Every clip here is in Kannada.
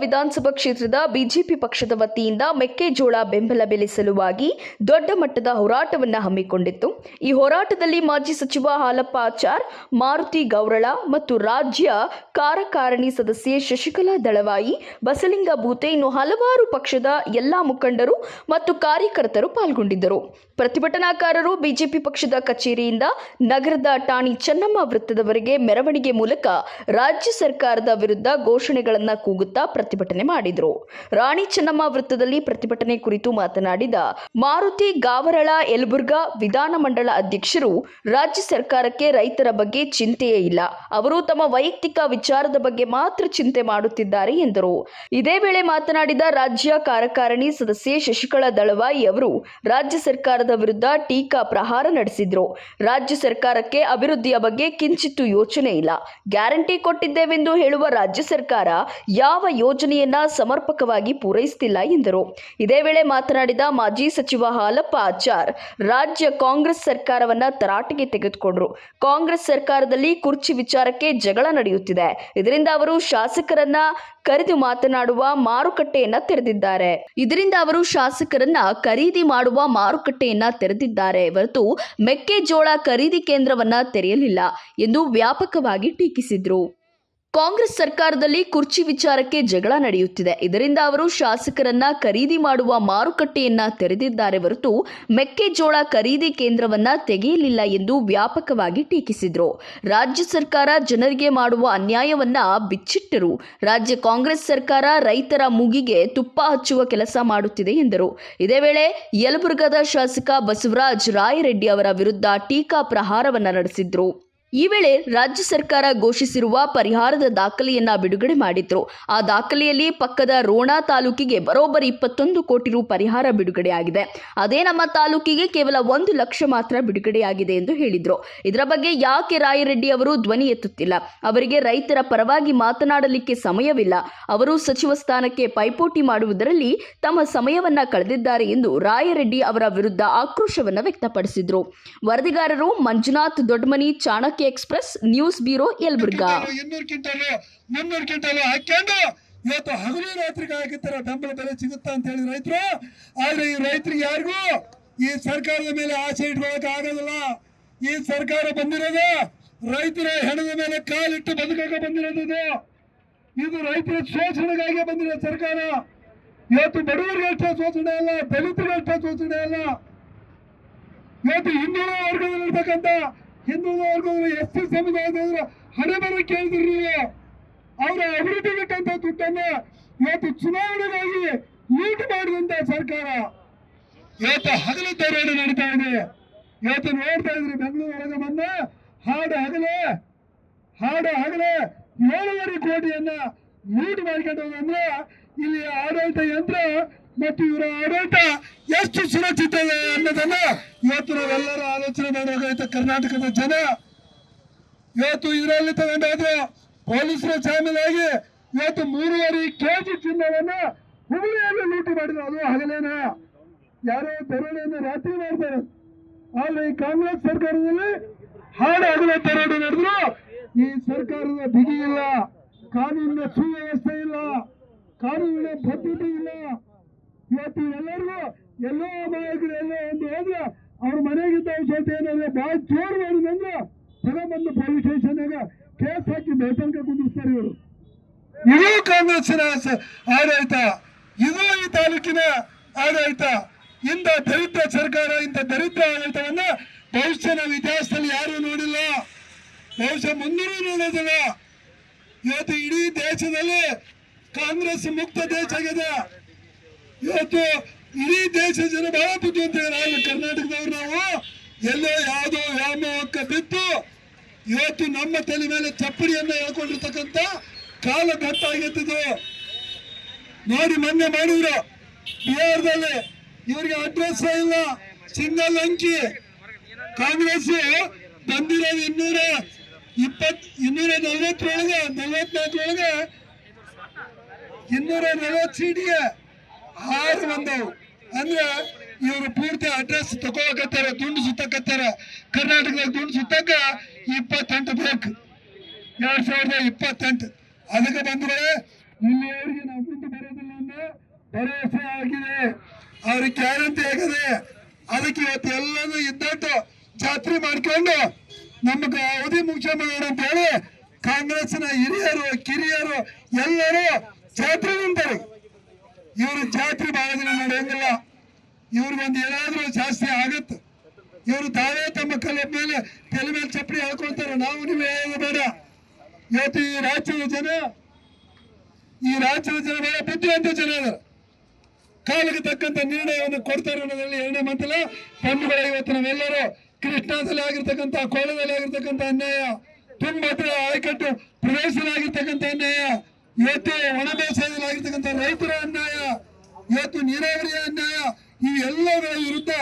ವಿಧಾನಸಭಾ ಕ್ಷೇತ್ರದ ಬಿಜೆಪಿ ಪಕ್ಷದ ವತಿಯಿಂದ ಮೆಕ್ಕೆಜೋಳ ಬೆಂಬಲ ಬೆಲೆ ಸಲುವಾಗಿ ದೊಡ್ಡ ಮಟ್ಟದ ಹೋರಾಟವನ್ನ ಹಮ್ಮಿಕೊಂಡಿತ್ತು. ಈ ಹೋರಾಟದಲ್ಲಿ ಮಾಜಿ ಸಚಿವ ಹಾಲಪ್ಪ ಆಚಾರ್, ಮಾರುತಿ ಗೌರಳ ಮತ್ತು ರಾಜ್ಯ ಕಾರ್ಯಕಾರಿಣಿ ಸದಸ್ಯೆ ಶಶಿಕಲಾ ದಳವಾಯಿ, ಬಸಲಿಂಗ ಬೂತೆ ಇನ್ನು ಹಲವಾರು ಪಕ್ಷದ ಎಲ್ಲಾ ಮುಖಂಡರು ಮತ್ತು ಕಾರ್ಯಕರ್ತರು ಪಾಲ್ಗೊಂಡಿದ್ದರು. ಪ್ರತಿಭಟನಾಕಾರರು ಬಿಜೆಪಿ ಪಕ್ಷದ ಕಚೇರಿಯಿಂದ ನಗರದ ಟಾಣಿ ಚೆನ್ನಮ್ಮ ವೃತ್ತದವರೆಗೆ ಮೆರವಣಿಗೆ ಮೂಲಕ ರಾಜ್ಯ ಸರ್ಕಾರದ ವಿರುದ್ಧ ಘೋಷಣೆಗಳನ್ನು ಕೂಗುತ್ತಾ ಪ್ರತಿಭಟನೆ ಮಾಡಿದರು. ರಾಣಿ ಚೆನ್ನಮ್ಮ ವೃತ್ತದಲ್ಲಿ ಪ್ರತಿಭಟನೆ ಕುರಿತು ಮಾತನಾಡಿದ ಮಾರುತಿ ಗಾವರಳ ಯಲಬುರ್ಗಾ ವಿಧಾನಮಂಡಲ ಅಧ್ಯಕ್ಷರು, ರಾಜ್ಯ ಸರ್ಕಾರಕ್ಕೆ ರೈತರ ಬಗ್ಗೆ ಚಿಂತೆಯೇ ಇಲ್ಲ. ಅವರು ತಮ್ಮ ವೈಯಕ್ತಿಕ ವಿಚಾರದ ಬಗ್ಗೆ ಮಾತ್ರ ಚಿಂತೆ ಮಾಡುತ್ತಿದ್ದಾರೆ ಎಂದರು. ಇದೇ ವೇಳೆ ಮಾತನಾಡಿದ ರಾಜ್ಯ ಕಾರ್ಯಕಾರಿಣಿ ಸದಸ್ಯೆ ಶಶಿಕಲಾ ದಳವಾಯಿ ಅವರು, ರಾಜ್ಯ ಸರ್ಕಾರದ ವಿರುದ್ಧ ಟೀಕಾ ಪ್ರಹಾರ ನಡೆಸಿದ್ರು. ರಾಜ್ಯ ಸರ್ಕಾರಕ್ಕೆ ಅಭಿವೃದ್ಧಿಯ ಬಗ್ಗೆ ಕಿಂಚಿತ್ತು ಯೋಚನೆ ಇಲ್ಲ. ಗ್ಯಾರಂಟಿ ಕೊಟ್ಟಿದ್ದೇವೆಂದು ಹೇಳುವ ರಾಜ್ಯ ಸರ್ಕಾರ ಯಾವ ಯೋಜನೆಯನ್ನ ಸಮರ್ಪಕವಾಗಿ ಪೂರೈಸುತ್ತಿಲ್ಲ ಎಂದರು. ಇದೇ ವೇಳೆ ಮಾತನಾಡಿದ ಮಾಜಿ ಸಚಿವ ಹಾಲಪ್ಪ ಆಚಾರ್, ರಾಜ್ಯ ಕಾಂಗ್ರೆಸ್ ಸರ್ಕಾರವನ್ನ ತರಾಟೆಗೆ ತೆಗೆದುಕೊಂಡರು. ಕಾಂಗ್ರೆಸ್ ಸರ್ಕಾರದಲ್ಲಿ ಕುರ್ಚಿ ವಿಚಾರಕ್ಕೆ ಜಗಳ ನಡೆಯುತ್ತಿದೆ. ಇದರಿಂದ ಅವರು ಶಾಸಕರನ್ನ ಕರೆದು ಮಾತನಾಡುವ ಮಾರುಕಟ್ಟೆಯನ್ನ ತೆರೆದಿದ್ದಾರೆ. ಇದರಿಂದ ಅವರು ಶಾಸಕರನ್ನ ಖರೀದಿ ಮಾಡುವ ಮಾರುಕಟ್ಟೆಯನ್ನ ತೆರೆದಿದ್ದಾರೆ ಹೊರತು ಮೆಕ್ಕೆಜೋಳ ಖರೀದಿ ಕೇಂದ್ರವನ್ನ ತೆರೆಯಲಿಲ್ಲ ಎಂದು ವ್ಯಾಪಕವಾಗಿ ಟೀಕಿಸಿದ್ರು. ಕಾಂಗ್ರೆಸ್ ಸರ್ಕಾರದಲ್ಲಿ ಕುರ್ಚಿ ವಿಚಾರಕ್ಕೆ ಜಗಳ ನಡೆಯುತ್ತಿದೆ. ಇದರಿಂದ ಅವರು ಶಾಸಕರನ್ನ ಖರೀದಿ ಮಾಡುವ ಮಾರುಕಟ್ಟೆಯನ್ನ ತೆರೆದಿದ್ದಾರೆ ಹೊರತು ಮೆಕ್ಕೆಜೋಳ ಖರೀದಿ ಕೇಂದ್ರವನ್ನ ತೆಗೆಯಲಿಲ್ಲ ಎಂದು ವ್ಯಾಪಕವಾಗಿ ಟೀಕಿಸಿದರು. ರಾಜ್ಯ ಸರ್ಕಾರ ಜನರಿಗೆ ಮಾಡುವ ಅನ್ಯಾಯವನ್ನ ಬಿಚ್ಚಿಟ್ಟರು. ರಾಜ್ಯ ಕಾಂಗ್ರೆಸ್ ಸರ್ಕಾರ ರೈತರ ಮುಗಿಗೆ ತುಪ್ಪ ಹಚ್ಚುವ ಕೆಲಸ ಮಾಡುತ್ತಿದೆ ಎಂದರು. ಇದೇ ವೇಳೆ ಯಲಬುರ್ಗದ ಶಾಸಕ ಬಸವರಾಜ್ ರಾಯರೆಡ್ಡಿ ಅವರ ವಿರುದ್ಧ ಟೀಕಾ ಪ್ರಹಾರವನ್ನ ನಡೆಸಿದ್ರು. ಈ ವೇಳೆ ರಾಜ್ಯ ಸರ್ಕಾರ ಘೋಷಿಸಿರುವ ಪರಿಹಾರದ ದಾಖಲೆಯನ್ನ ಬಿಡುಗಡೆ ಮಾಡಿದ್ರು. ಆ ದಾಖಲೆಯಲ್ಲಿ ಪಕ್ಕದ ರೋಣ ತಾಲೂಕಿಗೆ ಬರೋಬ್ಬರಿ ಇಪ್ಪತ್ತೊಂದು ಕೋಟಿ ರು ಪರಿಹಾರ ಬಿಡುಗಡೆಯಾಗಿದೆ. ಅದೇ ನಮ್ಮ ತಾಲೂಕಿಗೆ ಕೇವಲ ಒಂದು ಲಕ್ಷ ಮಾತ್ರ ಬಿಡುಗಡೆಯಾಗಿದೆ ಎಂದು ಹೇಳಿದ್ರು. ಇದರ ಬಗ್ಗೆ ಯಾಕೆ ರಾಯರೆಡ್ಡಿ ಅವರು ಧ್ವನಿ ಎತ್ತುತ್ತಿಲ್ಲ? ಅವರಿಗೆ ರೈತರ ಪರವಾಗಿ ಮಾತನಾಡಲಿಕ್ಕೆ ಸಮಯವಿಲ್ಲ. ಅವರು ಸಚಿವ ಸ್ಥಾನಕ್ಕೆ ಪೈಪೋಟಿ ಮಾಡುವುದರಲ್ಲಿ ತಮ್ಮ ಸಮಯವನ್ನ ಕಳೆದಿದ್ದಾರೆ ಎಂದು ರಾಯರೆಡ್ಡಿ ಅವರ ವಿರುದ್ಧ ಆಕ್ರೋಶವನ್ನ ವ್ಯಕ್ತಪಡಿಸಿದ್ರು. ವರದಿಗಾರರು Manjunath Doddamani Chanakya express, news bureau, Yelburga. Quintal ಮುನ್ನೂರು ಇವತ್ತು ಹಗಲು ರೈತರಿಗೆ ಹಾಕಿರ್ತಾರ ಬೆಂಬಲ ಬೆಲೆ ಸಿಗುತ್ತಾ ಅಂತ ಹೇಳಿ ರೈತರು. ಆದ್ರೆ ಈ ರೈತರಿಗೆ ಯಾರಿಗೂ ಈ ಸರ್ಕಾರದ ಮೇಲೆ ಆಸೆ ಇಟ್ಕೊಳಕ್ ಆಗೋದಿಲ್ಲ. ಈ ಸರ್ಕಾರ ಬಂದಿರೋದು ರೈತರ ಹೆಣದ ಮೇಲೆ ಕಾಲಿಟ್ಟು ಬದುಕಾಗ ಬಂದಿರೋದು ಇದು. ಇದು ರೈತರ ಶೋಷಣೆಗಾಗಿ ಬಂದಿರೋ ಸರ್ಕಾರ. ಇವತ್ತು ಬಡವರಿಗಷ್ಟೇ ಶೋಷಣೆ ಅಲ್ಲ, ದಲಿತರಿಗಷ್ಟೇ ಶೋಷಣೆ ಅಲ್ಲ. ಇವತ್ತು ಹಿಂದುಳಿದ ವರ್ಗದಲ್ಲಿರ್ತಕ್ಕಂಥ ಹಿಂದುಳಿದ ವರ್ಗದವರು ಎಸ್ ಸಿ ಸಮುದಾಯದವರು ಹಣೆ ಬರ ಕೇಳಿದ್ರು ಅವರ ಅವರ ಅಭಿವೃದ್ಧಿಗಿಟ್ಟಂತ ದುಡ್ಡನ್ನ ಇವತ್ತು ಚುನಾವಣೆಗಾಗಿ ಲೂಟ್ ಮಾಡಿದಂತ ಸರ್ಕಾರ. ಇವತ್ತು ಹಗಲು ದರೋಡೆ ನಡೀತಾ ಇದೆ. ಇವತ್ತು ನೋಡ್ತಾ ಇದ್ರಿ ಬೆಂಗಳೂರು ಬಂದ ಹಾಡು ಹಗಲೆ ಹಾಡು ಹಗಲೆ ಏಳುವರೆ ಕೋಟಿಯನ್ನ ಲೂಟ್ ಮಾಡ್ಕೊಂಡು ಇಲ್ಲಿ ಆಡಳಿತ ಯಂತ್ರ ಮತ್ತು ಇವರ ಆಡಳಿತ ಎಷ್ಟು ಸುರಕ್ಷಿತ ಇದೆ ಅನ್ನೋದನ್ನ ಇವತ್ತು ನಾವೆಲ್ಲರೂ ಆಲೋಚನೆ ಮಾಡಬೇಕಾಯ್ತು ಕರ್ನಾಟಕದ ಜನ. ಇವತ್ತು ಇದರಲ್ಲಿ ತಗೊಂಡಾದ್ರೆ ಪೊಲೀಸರ ಶಾಮೀಲಾಗಿ ಇವತ್ತು ಮೂರುವರೆ ಕೆಜಿ ಚಿನ್ನವನ್ನ ಹುಬ್ಬಳ್ಳಿಯಲ್ಲಿ ಲೂಟಿ ಮಾಡಿದ್ರು. ಅದು ಹಗಲೇನ ಯಾರೋ ದರೋಡೆಯನ್ನು ರಾತ್ರಿ ಮಾಡ್ತಾರೆ. ಆದ್ರೆ ಈ ಕಾಂಗ್ರೆಸ್ ಸರ್ಕಾರದಲ್ಲಿ ಹಾಡು ಹಗಲ ದರೋಡೆ ನಡೆದ್ರು. ಈ ಸರ್ಕಾರದ ಬಿಗಿ ಇಲ್ಲ. ಕಾನೂನಿನ ಸುವ್ಯವಸ್ಥೆ ಇಲ್ಲ. ಕಾನೂನಿನ ಭದ್ರತೆ ಇಲ್ಲ. ಎಲ್ಲರಿಗೂ ಎಲ್ಲೋ ನಾಯಕರು ಒಂದು ಹೋದ್ರೆ ಅವ್ರ ಮನೆಗಿದ್ದ ಔಷಧ ಏನಾದ್ರೆ ಬಹಳ ಜೋರು ಮಾಡಿದಂದ್ರೆ ಬಂದು ಪೊಲೀಸ್ ಸ್ಟೇಷನ್ಯಾಗ ಕೇಸ್ ಹಾಕಿ ಬೇತನಕ ಕುಂದಿಸ್ತಾರೆ ಇವರು. ಇದು ಕಾಂಗ್ರೆಸ್ಸಿನ ಆಡಳಿತ, ಇದು ಈ ತಾಲೂಕಿನ ಆಡಳಿತ. ಇಂಥ ದರಿದ್ರ ಸರ್ಕಾರ, ಇಂಥ ದರಿದ್ರ ಆಡಳಿತವನ್ನ ಭವಿಷ್ಯನ ಇತಿಹಾಸದಲ್ಲಿ ಯಾರೂ ನೋಡಿಲ್ಲ. ಬಹುಶಃ ಮುಂದೂ ನೋಡೋದಿಲ್ಲ. ಇವತ್ತು ಇಡೀ ದೇಶದಲ್ಲಿ ಕಾಂಗ್ರೆಸ್ ಮುಕ್ತ ದೇಶ ಆಗಿದೆ ಇವತ್ತು ಇಡೀ ದೇಶ ಜನ ಬಹಳ ಬುದ್ಧಿವಂತರು ನಾವು ಕರ್ನಾಟಕದವ್ರು ನಾವು. ಎಲ್ಲೋ ಯಾವುದೋ ವ್ಯಾಮೋಹಕ್ಕೆ ಬಿದ್ದು ಇವತ್ತು ನಮ್ಮ ತಲೆ ಮೇಲೆ ಚಪ್ಪಡಿಯನ್ನ ಹೇಳ್ಕೊಂಡಿರ್ತಕ್ಕಂಥ ಕಾಲ ಗಟ್ಟಾಗಿದ್ದು ನೋಡಿ ಮೊನ್ನೆ ಮಾಡಿದ್ರು ಬಿಹಾರದಲ್ಲಿ. ಇವರಿಗೆ ಅಡ್ರೆಸ್ ಇಲ್ಲ. ಸಿಂಗಲ್ ಅಂಕಿ. ಕಾಂಗ್ರೆಸ್ ಬಂದಿರೋದು ಇನ್ನೂರ ಇಪ್ಪತ್, ಇನ್ನೂರ ನಲ್ವತ್ತರೊಳಗೆ, ನಲ್ವತ್ನಾಲ್ಕರೊಳಗೆ. ಇನ್ನೂರ ನಲ್ವತ್ತು ಸೀಟಿಗೆ ಆರು ಬಂದವು ಅಂದ್ರೆ ಇವರು ಪೂರ್ತಿ ಅಡ್ರೆಸ್ ತಗೋಕತ್ತಾರ ದುಂಡು ಸುತ್ತಕತ್ತಾರ. ಕರ್ನಾಟಕದಲ್ಲಿ ದುಂಡು ಸುತ್ತಕ ಇಪ್ಪತ್ತೆಂಟು ಬೇಕು ಎರಡ್ ಸಾವಿರದ ಇಪ್ಪತ್ತೆಂಟು. ಅದಕ್ಕೆ ಬಂದ್ರೆ ಇಲ್ಲಿಯವರೆಗೆ ನಾವು ಬರೋದಿಲ್ಲ ಅನ್ನೋ ಭರವಸೆ ಆಗಿದೆ. ಅವ್ರಿಗೆ ಗ್ಯಾರಂಟಿ ಆಗಿದೆ. ಅದಕ್ಕೆ ಇವತ್ತು ಎಲ್ಲಾನು ಇದ್ದಟ್ಟು ಜಾತ್ರೆ ಮಾಡ್ಕೊಂಡು ನಮಗೆ ಅವಧಿ ಮುಖ್ಯ ಮಾಡೋಣ ಅಂತ ಹೇಳಿ ಕಾಂಗ್ರೆಸ್ನ ಹಿರಿಯರು, ಕಿರಿಯರು ಎಲ್ಲರೂ ಜಾತ್ರೆ ನಿಂತಾರೆ. ಇವರು ಜಾತ್ರೆ ಬಹಳ ದಿನ ನಡೆಯಂಗಿಲ್ಲ ಒಂದು ಏನಾದ್ರೂ ಜಾಸ್ತಿ ಆಗತ್ತೆ. ಇವರು ತಾವೇ ತಮ್ಮ ಕಲೆ ಮೇಲೆ, ತಲೆ ಮೇಲೆ ಚಪ್ಪಡಿ ಹಾಕೊಳ್ತಾರೆ. ನಾವು ನಿಮಗೆ ಬೇಡ. ಇವತ್ತು ಈ ರಾಜ್ಯದ ಜನ, ಈ ರಾಜ್ಯದ ಜನ ಬಹಳ ಬುದ್ಧಿವಂತ ಜನ ಕಾಲಕ್ಕೆ ತಕ್ಕಂತ ನಿರ್ಣಯವನ್ನು ಕೊಡ್ತಾರೆ ಅನ್ನೋದ್ರಲ್ಲಿ ಎರಡನೇ ಮಾತಲ್ಲ, ಬಂಧುಗಳ ಇವತ್ತು ನಾವೆಲ್ಲರೂ ಕೃಷ್ಣಾದಲ್ಲಿ ಆಗಿರ್ತಕ್ಕಂಥ ಕೋಳದಲ್ಲಿ ಆಗಿರ್ತಕ್ಕಂಥ ಅನ್ಯಾಯ, ತುಂಬಾ ಆಯಕಟ್ಟು ಪ್ರದೇಶದಲ್ಲಿ ಆಗಿರ್ತಕ್ಕಂಥ ಅನ್ಯಾಯ, ಇವತ್ತು ಒಣ ಬೇಸಾಯದಲ್ಲಿ ಆಗಿರ್ತಕ್ಕಂಥ ರೈತರ ಅನ್ಯಾಯ. ಇವತ್ತು ನೀರಾವರಿ ಅನ್ಯಾಯ ಇವೆಲ್ಲಗಳ ವಿರುದ್ಧ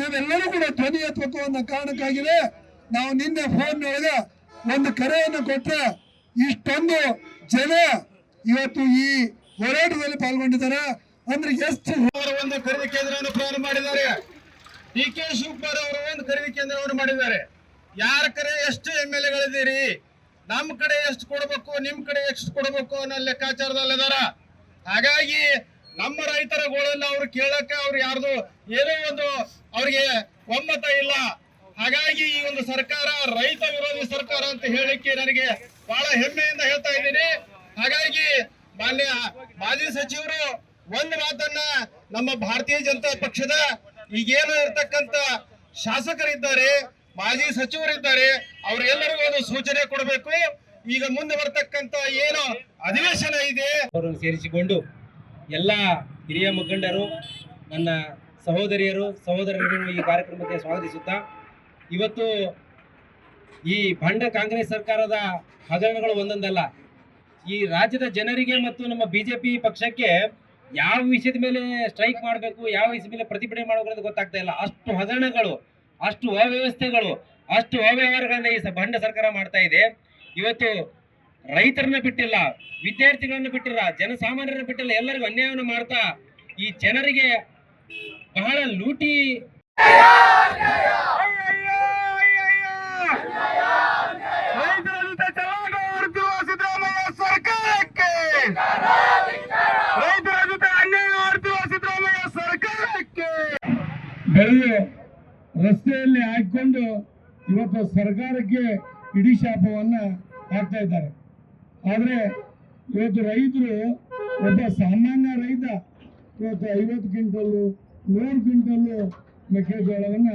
ನಾವೆಲ್ಲರೂ ಕೂಡ ಧ್ವನಿ ಎತ್ತಬೇಕು ಅನ್ನೋ ಕಾರಣಕ್ಕಾಗಿದೆ ನಾವು ನಿನ್ನೆ ಫೋನ್ ಒಂದು ಕರೆಯನ್ನು ಕೊಟ್ಟರೆ ಇಷ್ಟೊಂದು ಜನ ಇವತ್ತು ಈ ಹೋರಾಟದಲ್ಲಿ ಪಾಲ್ಗೊಂಡಿದ್ದಾರೆ. ಅಂದ್ರೆ ಎಷ್ಟು ಒಂದು ಖರೀದಿ ಕೇಂದ್ರವನ್ನು ಪ್ರಾರಂಭ ಮಾಡಿದ್ದಾರೆ. ಡಿ ಕೆ ಶಿವಕುಮಾರ್ ಅವರು ಒಂದು ಖರೀದಿ ಕೇಂದ್ರವನ್ನು ಮಾಡಿದ್ದಾರೆ. ಯಾರ ಕಡೆ ಎಷ್ಟು ಎಂ ಎಲ್ ಎಗಳಿದ್ದೀರಿ? ನಮ್ಮ ಕಡೆ ಎಷ್ಟು ಕೊಡಬೇಕು ನಿಮ್ಮ ಕಡೆ ಎಷ್ಟು ಕೊಡಬೇಕು ಅನ್ನೋ ಲೆಕ್ಕಾಚಾರದಲ್ಲಿದ್ದಾರ. ಹಾಗಾಗಿ ನಮ್ಮ ರೈತರ ಗೋಳನ್ನ ಅವ್ರು ಕೇಳಕ್ಕೆ ಅವ್ರು ಯಾರ್ದು ಏನೋ ಒಂದು ಅವ್ರಿಗೆ ಒಮ್ಮತ ಇಲ್ಲ. ಹಾಗಾಗಿ ಈ ಒಂದು ಸರ್ಕಾರ, ರೈತ ವಿರೋಧಿ ಸರ್ಕಾರ ಅಂತ ಹೇಳಿಕ್ಕೆ ನನಗೆ ಬಹಳ ಹೆಮ್ಮೆಯಿಂದ ಹೇಳ್ತಾ ಇದ್ದೀನಿ. ಹಾಗಾಗಿ ಮಾನ್ಯ ಮಾಜಿ ಸಚಿವರು ಒಂದು ಮಾತನ್ನ ನಮ್ಮ ಭಾರತೀಯ ಜನತಾ ಪಕ್ಷದ ಈಗೇನು ಇರ್ತಕ್ಕಂತ ಶಾಸಕರಿದ್ದಾರೆ, ಮಾಜಿ ಸಚಿವರಿದ್ದಾರೆ, ಅವರೆಲ್ಲರಿಗೂ ಒಂದು ಸೂಚನೆ ಕೊಡಬೇಕು. ಈಗ ಮುಂದೆ ಬರ್ತಕ್ಕಂತ ಏನು ಅಧಿವೇಶನ ಇದೆ, ಅವರನ್ನು ಸೇರಿಸಿಕೊಂಡು ಎಲ್ಲ ಹಿರಿಯ ಮುಖಂಡರು, ನನ್ನ ಸಹೋದರಿಯರು ಸಹೋದರರನ್ನು ಈ ಕಾರ್ಯಕ್ರಮಕ್ಕೆ ಸ್ವಾಗತಿಸುತ್ತಾ, ಇವತ್ತು ಈ ಬಂಡ ಕಾಂಗ್ರೆಸ್ ಸರ್ಕಾರದ ಹಗರಣಗಳು ಒಂದೊಂದಲ್ಲ. ಈ ರಾಜ್ಯದ ಜನರಿಗೆ ಮತ್ತು ನಮ್ಮ ಬಿಜೆಪಿ ಪಕ್ಷಕ್ಕೆ ಯಾವ ವಿಷಯದ ಮೇಲೆ ಸ್ಟ್ರೈಕ್ ಮಾಡಬೇಕು, ಯಾವ ವಿಷಯದ ಮೇಲೆ ಪ್ರತಿಭಟನೆ ಮಾಡಬೇಕು ಅಂತ ಗೊತ್ತಾಗ್ತಾ ಇಲ್ಲ. ಅಷ್ಟು ಹಗರಣಗಳು, ಅಷ್ಟು ಅವ್ಯವಸ್ಥೆಗಳು, ಅಷ್ಟು ಅವ್ಯವಹಾರಗಳನ್ನ ಈ ಬಂಡ ಸರ್ಕಾರ ಮಾಡ್ತಾ ಇದೆ. ಇವತ್ತು ರೈತರನ್ನ ಬಿಟ್ಟಿಲ್ಲ, ವಿದ್ಯಾರ್ಥಿಗಳನ್ನ ಬಿಟ್ಟಿಲ್ಲ, ಜನಸಾಮಾನ್ಯರನ್ನ ಬಿಟ್ಟಿಲ್ಲ, ಎಲ್ಲರಿಗೂ ಅನ್ಯಾಯವನ್ನು ಮಾಡ್ತಾ ಈ ಜನರಿಗೆ ಬಹಳ ಲೂಟಿ. ಬೆಳೆ ರಸ್ತೆಯಲ್ಲಿ ಹಾಕಿಕೊಂಡು ಇವತ್ತು ಸರ್ಕಾರಕ್ಕೆ ಇಡೀ ಶಾಪವನ್ನ ಹಾಕ್ತಾ ಇದ್ದಾರೆ. ಆದ್ರೆ ಇವತ್ತು ರೈತರು ಒಬ್ಬ ಸಾಮಾನ್ಯ ರೈತ ಇವತ್ತು ಐವತ್ತು ಕ್ವಿಂಟಲ್ಲು ನೂರು ಕ್ವಿಂಟಲ್ಲು ಮೆಕ್ಕೆಜೋಳವನ್ನ